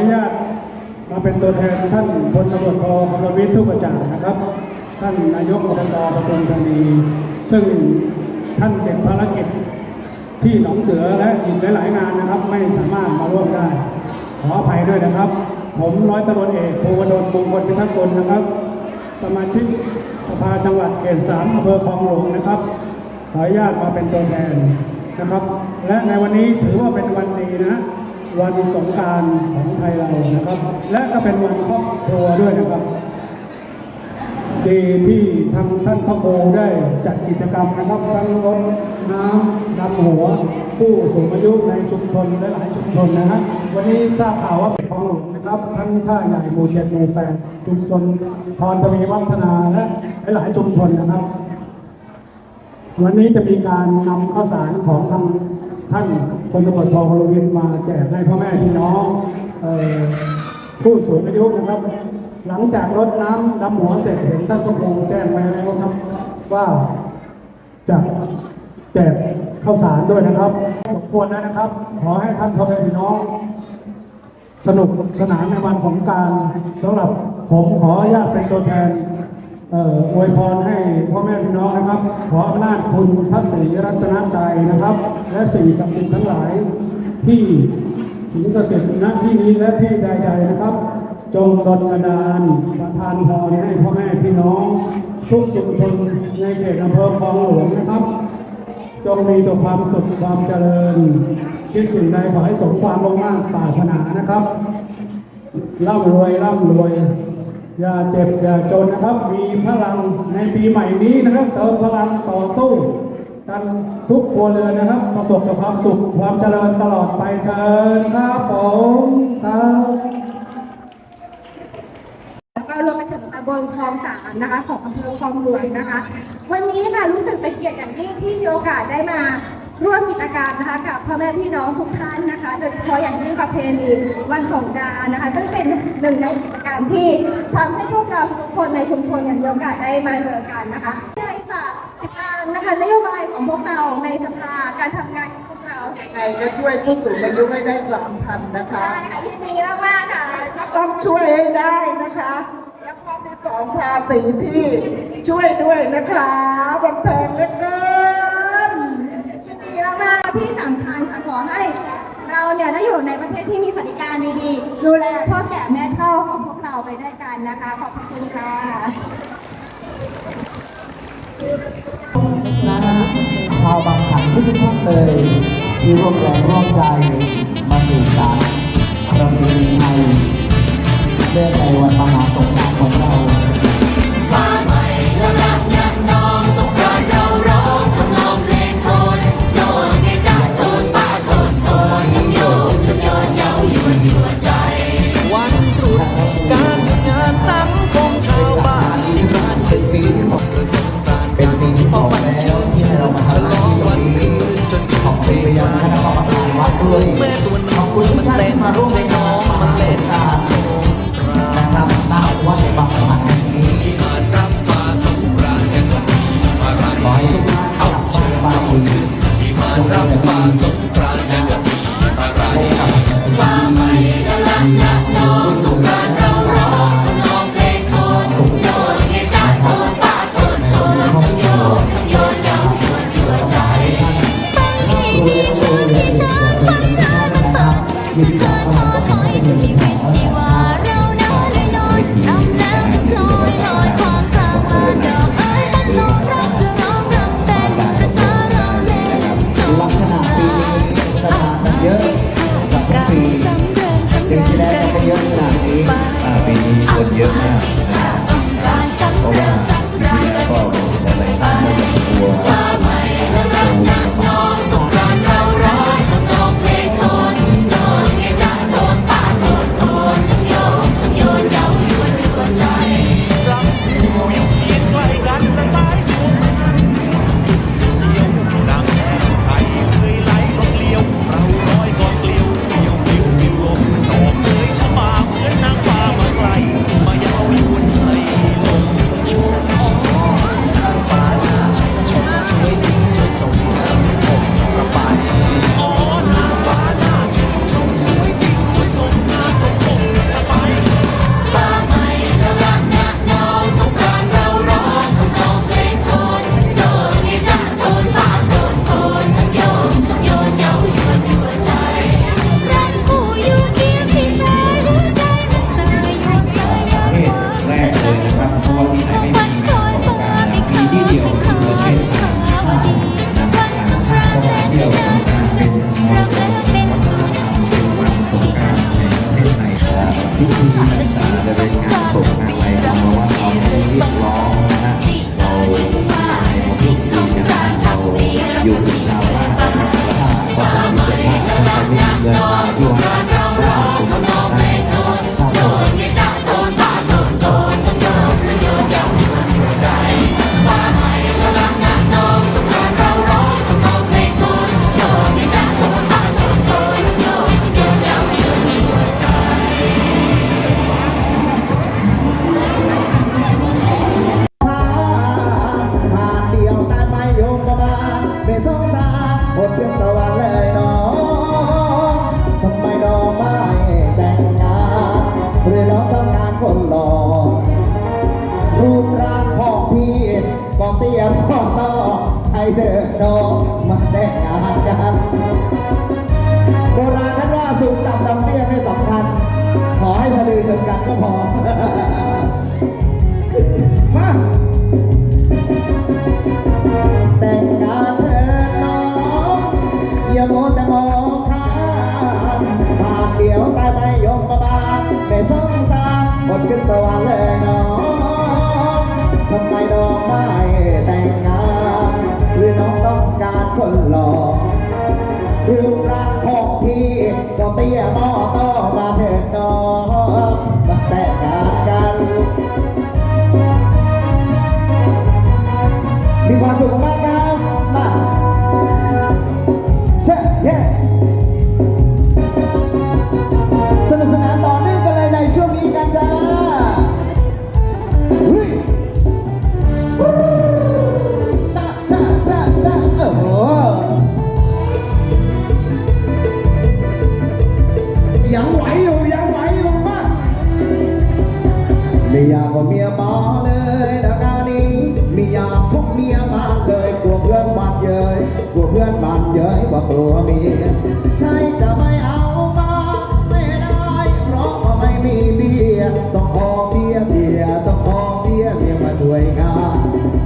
นุญาตมาเป็นตัวแทนท่านพลตำรวจโทคำรวิทย์ทุกประจ่านะครับ ท่านนายกอบจปทุมธานีซึ่งท่านเป็นภารกิจที่หนองเสือและอีกหลาย ๆ งานนะครับไม่สามารถมาร่วมได้ ขออภัยด้วยนะครับ ผมร้อยตำรวจเอกภูวดลมงคลพิทักษ์กลนะครับ สมาชิกสภาจังหวัดเขตสามอำเภอคลองหลวงนะครับ ขออนุญาตมาเป็นตัวแทนนะครับ และในวันนี้ถือว่าเป็นวันดีนะ วันสงการของไทยเรานะครับ และก็เป็นวันครอบครัวด้วยนะครับ ดีที่ทางท่านพระคได้จัดกิจกรรมนะครับทั้งรถน้ำดำหัว ผู้สูงอายุในชุมชนและหลายชุมชนนะฮะวันนี้ทราบข่าวว่าเป็นของหลวงนะครับทั้งท่าใหญ่หมู่เจ็ดหมู่แปดชุมชนพรทวีวัฒนาและหลายๆชุมชนนะครับ วันนี้จะมีการนำข้าวสารของทางท่าน พลตำรวจโทวรวินมาแจกให้พ่อแม่พี่น้องผู้สูงอายุนะครับ หลังจากรดน้ำดำหัวเสร็จเห็นท่านก็คงแจ้งไว้แล้วครับว่าจะแจกข้าวสารด้วยนะครับ สมควรแล้วนะครับ ขอให้ท่านพ่อแม่พี่น้อง สนุกสนานในวันสงกรารสำหรับผมขออนุญาตเป็นตัวแทน เอ่ออวยพรให้พ่อแม่พี่น้องนะครับ ขออำนาจคุณพระศรีรัตนตรัยนะครับ และสิ่งศักดิ์สิทธิ์ทั้งหลายที่สิงสถิตณที่นี้และที่ใด ๆนะครับ จงดลบันดาลประทานพรให้พ่อแม่พี่น้อง ทุกชุมชนในเขตอำเภอคลองหลวงนะครับจงมีแต่ความสุขความเจริญ คิดสิ่งใดขอให้สมความมุ่งมั่นปรารถนานะครับร่ำรวยร่ำรวย อย่าเจ็บอย่าจนนะครับ มีพลังในปีใหม่นี้นะครับ เติมพลังต่อสู้กันทุกครัวเรือนนะครับ ประสบกับความสุขความเจริญตลอดไปเชิญครับผมครับแล้วก็รวมไปถึงตำบลคลองสามนะคะ ของอำเภอคลองหลวงนะคะ วันนี้ค่ะรู้สึกเป็นเกียรติอย่างยิ่งที่มีโอกาสได้มา ร่วมกิจกรรมนะคะกับพ่อแม่พี่น้องทุกท่านนะคะ โดยเฉพาะอย่างยิ่งประเพณีวันสงกรานต์นะคะ ซึ่งเป็นหนึ่งในกิจกรรมที่ทำให้พวกเราทุกคนในชุมชนอย่างมีโอกาสได้มาเจอกันนะคะใช่ค่ะติดตามนะคะนโยบายของพวกเราในสภาการทำงานของพวกเรายังไงก็ช่วยผู้สูงอายุให้ได้สามพันนะคะได้ค่ะยินดีมากๆค่ะต้องช่วยให้ได้นะคะแล้วก็มีสองภาษีที่ช่วยด้วยนะคะมันแพงเหลือเกินดีมากๆ ที่สำคัญค่ะขอให้ เราเนี่ยได้อยู่ในประเทศที่มีสวัสดิการดีๆ ดูแลพ่อแก่แม่เฒ่าของพวกเราไปด้วยกันนะคะ ขอบคุณค่ะนะชาวบางขันทุกท่านเลยที่ร่วมแรงร่วมใจมาสู่สารประเพณีไทยเรื่องในวันมหาสงกรานต์ของเรา จงรับฟ้าสงกราน ก็เตี้ยพอต่อให้เธอน้องมาแต่งงานกันโบราณท่านว่าสูงต่ำดำเตี้ยไม่สำคัญ ขอให้สะดือชนกันก็พอ มาแต่งงานเถิดน้องอย่ามัวแต่มองข้ามผ่านเดียวตายไปยมประบาลไม่สงสารหมดขึ้นสวรรค์เลยน้อง ไมน้อกไม้แต่งงาน หรือน้องต้องการคนหล่อรูปร่างของพี่ก็เตี้ยหม้อต้อมาเถิดน้องมาแต่งงานกัน มีความสุขมาก งาน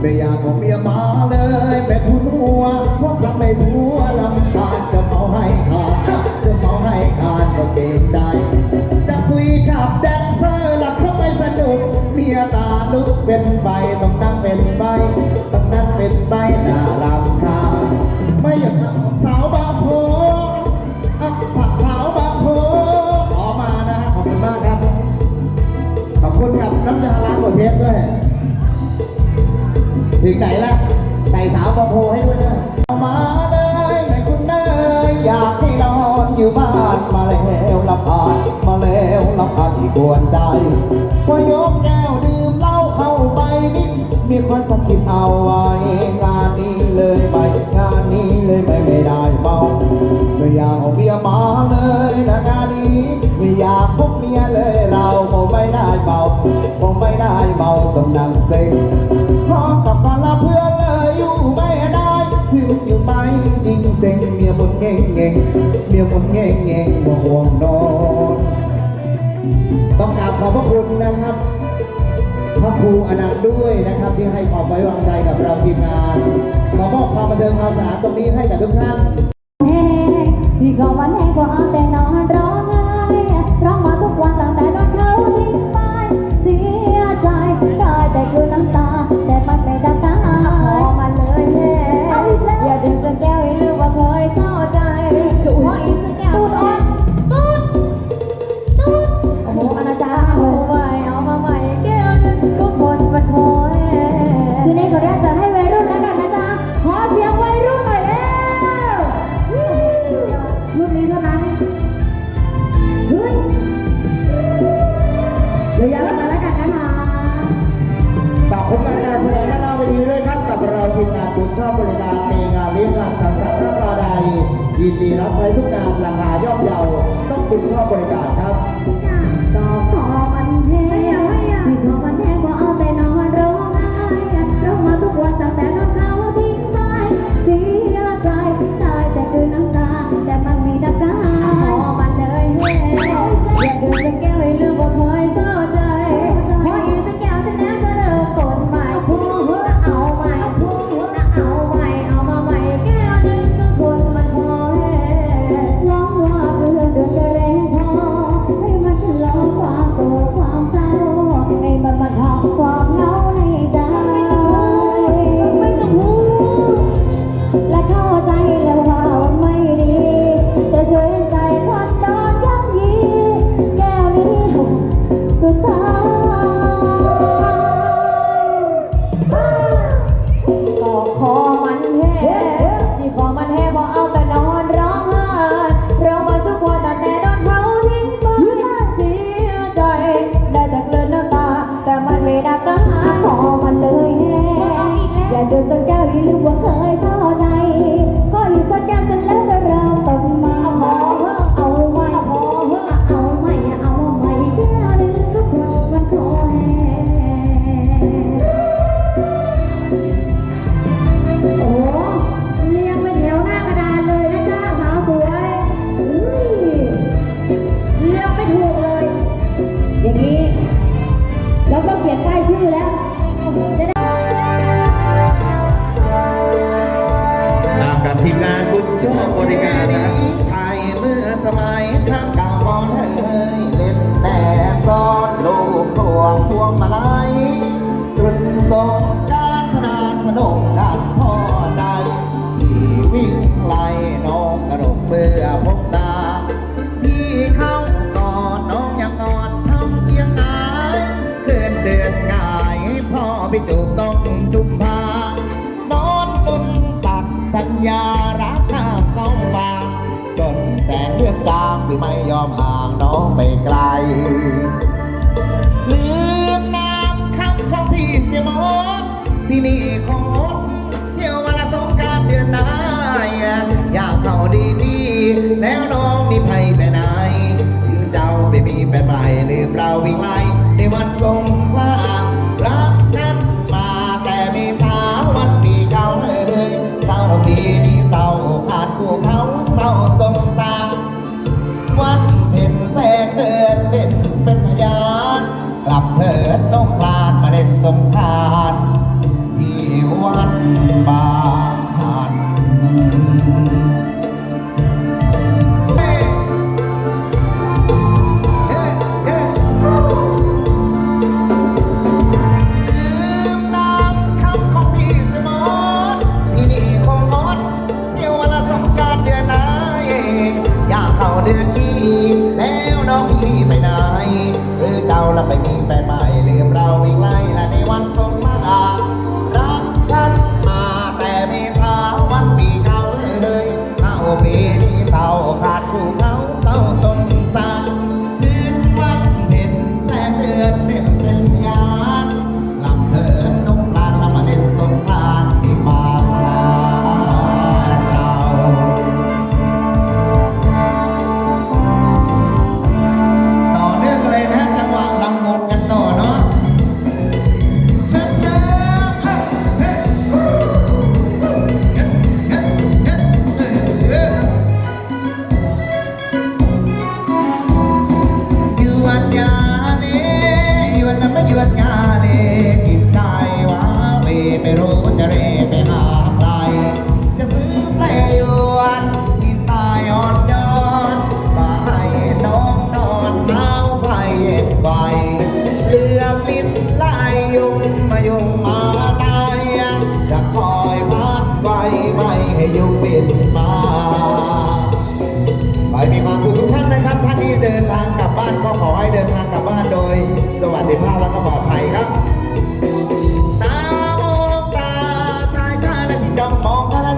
ไม่อยากเอาเมียมาเลยแม่คุณหัวเพราะทำให้ผัวลำคาจะเมาให้ขาดจะเมาให้ขาดก็เกรงใจจะคุยกับแดนเซอร์หลักทำไมสนุกเมียตาลุกเป็นใบต้องนั่งเป็นใบต้องนั่งเป็นใบหน้ารำคาญไม่อยากทำสาวบางโพอักผักสาวบางโพออกมานะฮะขอบคุณมากครับขอบคุณกับน้ำยาล้างหัวเทปด้วย ถึงไหนละใส่สาวบางโพให้ด้วยนะมาเลยแม่คุณเนยอยากให้นอนอยู่บ้านมาแล้วลำพานมาแล้วลำพานที่กวนใจพอยกแก้วดื่มเหล้าเข้าไปนิดมีความสะกิดเอาไว้งานนี้เลยไปงานนี้เลยไม่ไม่ได้เมา ไม่อยากเอาเมียมาเลยนะงานนี้ไม่อยากพบเมียเลยเราคงไม่ได้เมาคงไม่ได้เมาต้องนั่งเซ็งพร้อมกับพลเพื่อนเลยอยู่ไม่ได้อยู่อยู่ไปจริงเซ็งเมียมุนเง่งเง่งเมียมุนเง่งเง่งบ่ห่วงนอนต้องกราบขอบพระคุณนะครับพระครูอนันต์ด้วยนะครับที่ให้ความไว้วางใจกับเราทีมงานขอมอบความบันเทิงความสนานตรงนี้ให้กับทุกท่าน งที่เข ยินดีรับใช้ทุกงานราคาย่อมเยาต้องบุญชอบบริการครับ ก็ขอมันแห้งที่ขอมัน อย่างนี้เราก็เขียนป้ายชื่อแล้วจะได้กับทีมงานบุญช่องบริการนะไทยเมื่อสมัยครั้ง แล้วน้องนี่ไพ่ไปไหนหรือเจ้าไปมีแฟนใหม่หรืมเราวิ่งไล่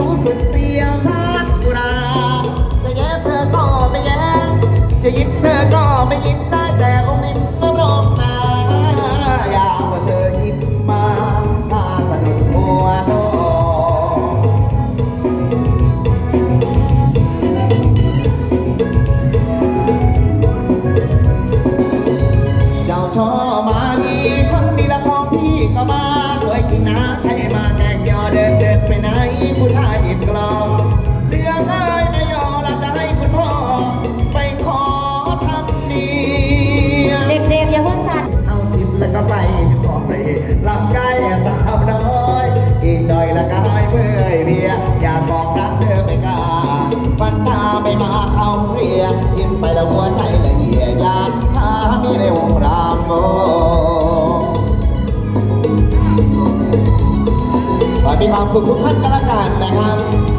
รู้สึกเสียวสักกุราจะแย้มเธอก็ไม่แย้จะยิ้มเธอก็ไม่ยิ้ม ความสุขทุกท่านกันละกันนะครับ